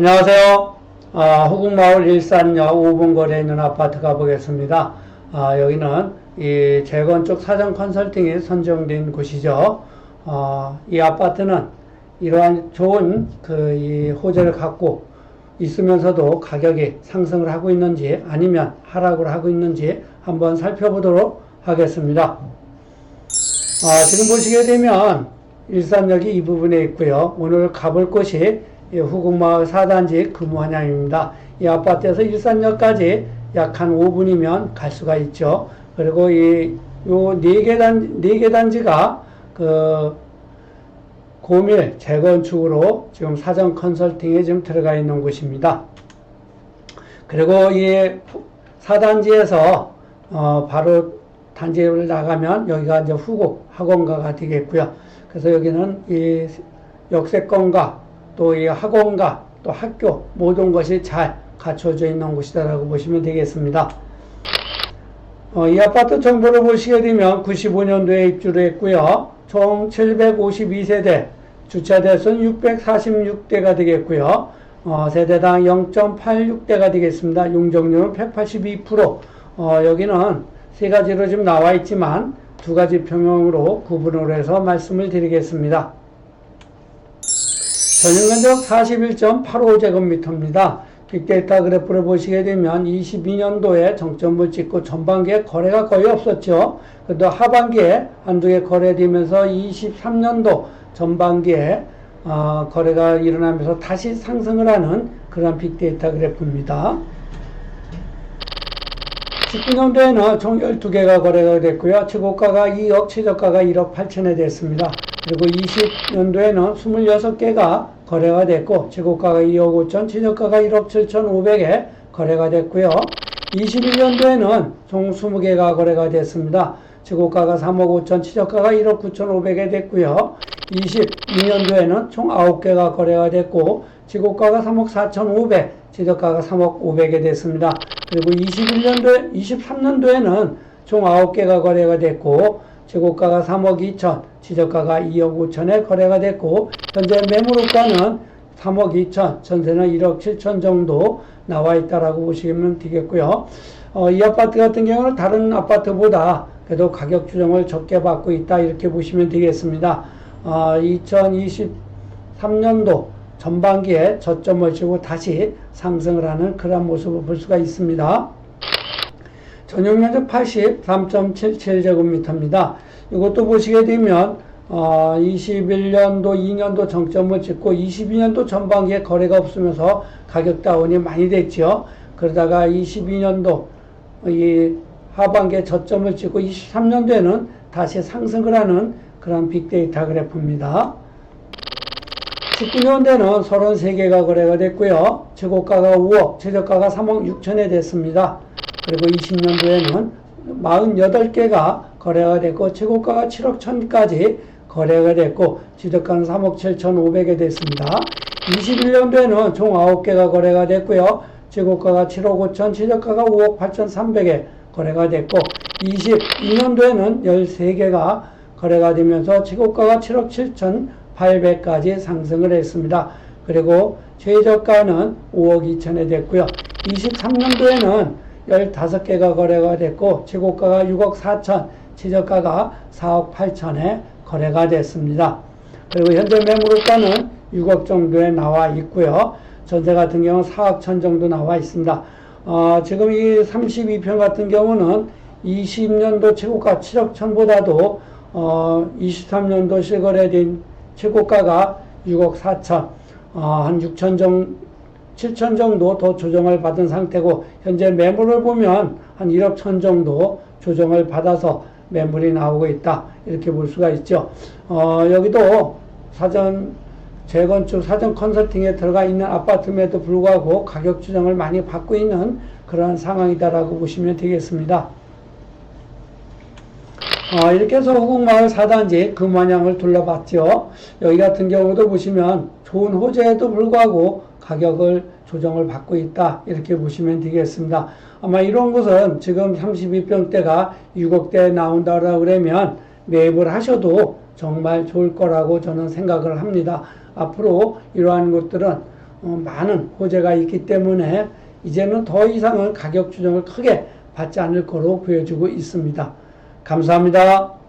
안녕하세요. 아, 호국마을 일산역 5분 거리에 있는 아파트 가보겠습니다. 아, 여기는 이 재건축 사전 컨설팅이 선정된 곳이죠. 아, 이 아파트는 이러한 좋은 그이 호재를 갖고 있으면서도 가격이 상승을 하고 있는지 아니면 하락을 하고 있는지 한번 살펴보도록 하겠습니다. 아, 지금 보시게 되면 일산역이 이 부분에 있고요. 오늘 가볼 곳이 이 후국마을 4단지 금환양입니다. 이 아파트에서 일산역까지 약 한 5분이면 갈 수가 있죠. 그리고 이, 요, 네개 단, 네개 단지가 그, 고밀 재건축으로 지금 사전 컨설팅에 지금 들어가 있는 곳입니다. 그리고 이 4단지에서 어, 바로 단지를 나가면 여기가 이제 후곡 학원가가 되겠고요. 그래서 여기는 이 역세권과 또 이 학원가 또 학교 모든 것이 잘 갖춰져 있는 곳이다라고 보시면 되겠습니다. 어, 이 아파트 정보를 보시게 되면 95년도에 입주를 했고요. 총 752세대, 주차 대수는 646대가 되겠고요. 어, 세대당 0.86대가 되겠습니다. 용적률은 182%. 어, 여기는 세 가지로 지금 나와 있지만 두 가지 평형으로 구분을 해서 말씀을 드리겠습니다. 전용면적 41.85제곱미터입니다. 빅데이터 그래프를 보시게 되면 22년도에 정점을 찍고 전반기에 거래가 거의 없었죠. 그래도 하반기에 한두 개 거래되면서 23년도 전반기에 어, 거래가 일어나면서 다시 상승을 하는 그런 빅데이터 그래프입니다. 19년도에는 총 12개가 거래가 됐고요. 최고가가 2억, 최저가가 1억 8천에 됐습니다. 그리고 20년도에는 26개가 거래가 됐고, 최고가가 2억 5천, 최저가가 1억 7천 5백에 거래가 됐고요. 21년도에는 총 20개가 거래가 됐습니다. 최고가가 3억 5천, 최저가가 1억 9천 5백에 됐고요. 22년도에는 총 9개가 거래가 됐고, 최고가가 3억 4천 5백, 최저가가 3억 5백에 됐습니다. 그리고 21년도에, 23년도에는 총 9개가 거래가 됐고, 최고가가 3억 2천, 최저가가 2억 5천에 거래가 됐고, 현재 매물가는 3억 2천, 전세는 1억 7천 정도 나와 있다라고 보시면 되겠고요. 어, 이 아파트 같은 경우는 다른 아파트보다 그래도 가격 조정을 적게 받고 있다 이렇게 보시면 되겠습니다. 어, 2023년도 전반기에 저점을 치고 다시 상승을 하는 그런 모습을 볼 수가 있습니다. 전용 면적 83.77제곱미터입니다. 이것도 보시게 되면 어, 21년도, 2년도 정점을 찍고 22년도 전반기에 거래가 없으면서 가격 다운이 많이 됐죠. 그러다가 22년도 이 하반기에 저점을 찍고 23년도에는 다시 상승을 하는 그런 빅데이터 그래프입니다. 19년도에는 33개가 거래가 됐고요. 최고가가 5억, 최저가가 3억 6천에 됐습니다. 그리고 20년도에는 48개가 거래가 됐고 최고가가 7억 1천까지 거래가 됐고 지적가는 3억 7천 5백에 됐습니다. 21년도에는 총 9개가 거래가 됐고요. 최고가가 7억 5천, 최저가가 5억 8천 3백에 거래가 됐고 22년도에는 13개가 거래가 되면서 최고가가 7억 7천 8백까지 상승을 했습니다. 그리고 최저가는 5억 2천에 됐고요. 23년도에는 15개가 거래가 됐고 최고가가 6억 4천, 최저가가 4억 8천에 거래가 됐습니다. 그리고 현재 매물가는 6억 정도에 나와 있고요. 전세 같은 경우는 4억 천 정도 나와 있습니다. 어, 지금 이 32평 같은 경우는 20년도 최고가 7억 천보다도 어, 23년도 실거래된 최고가가 6억 4천, 어, 한 6천 정, 7천 정도 더 조정을 받은 상태고, 현재 매물을 보면 한 1억 천 정도 조정을 받아서 매물이 나오고 있다. 이렇게 볼 수가 있죠. 어, 여기도 사전, 재건축 사전 컨설팅에 들어가 있는 아파트임에도 불구하고 가격 조정을 많이 받고 있는 그런 상황이다라고 보시면 되겠습니다. 어, 이렇게 해서 호국마을 4단지 금환양을 둘러봤죠. 여기 같은 경우도 보시면 좋은 호재에도 불구하고 가격을 조정을 받고 있다. 이렇게 보시면 되겠습니다. 아마 이런 곳은 지금 32평대가 6억대에 나온다고 그러면 매입을 하셔도 정말 좋을 거라고 저는 생각을 합니다. 앞으로 이러한 곳들은 어, 많은 호재가 있기 때문에 이제는 더 이상은 가격 조정을 크게 받지 않을 거로 보여지고 있습니다. 감사합니다.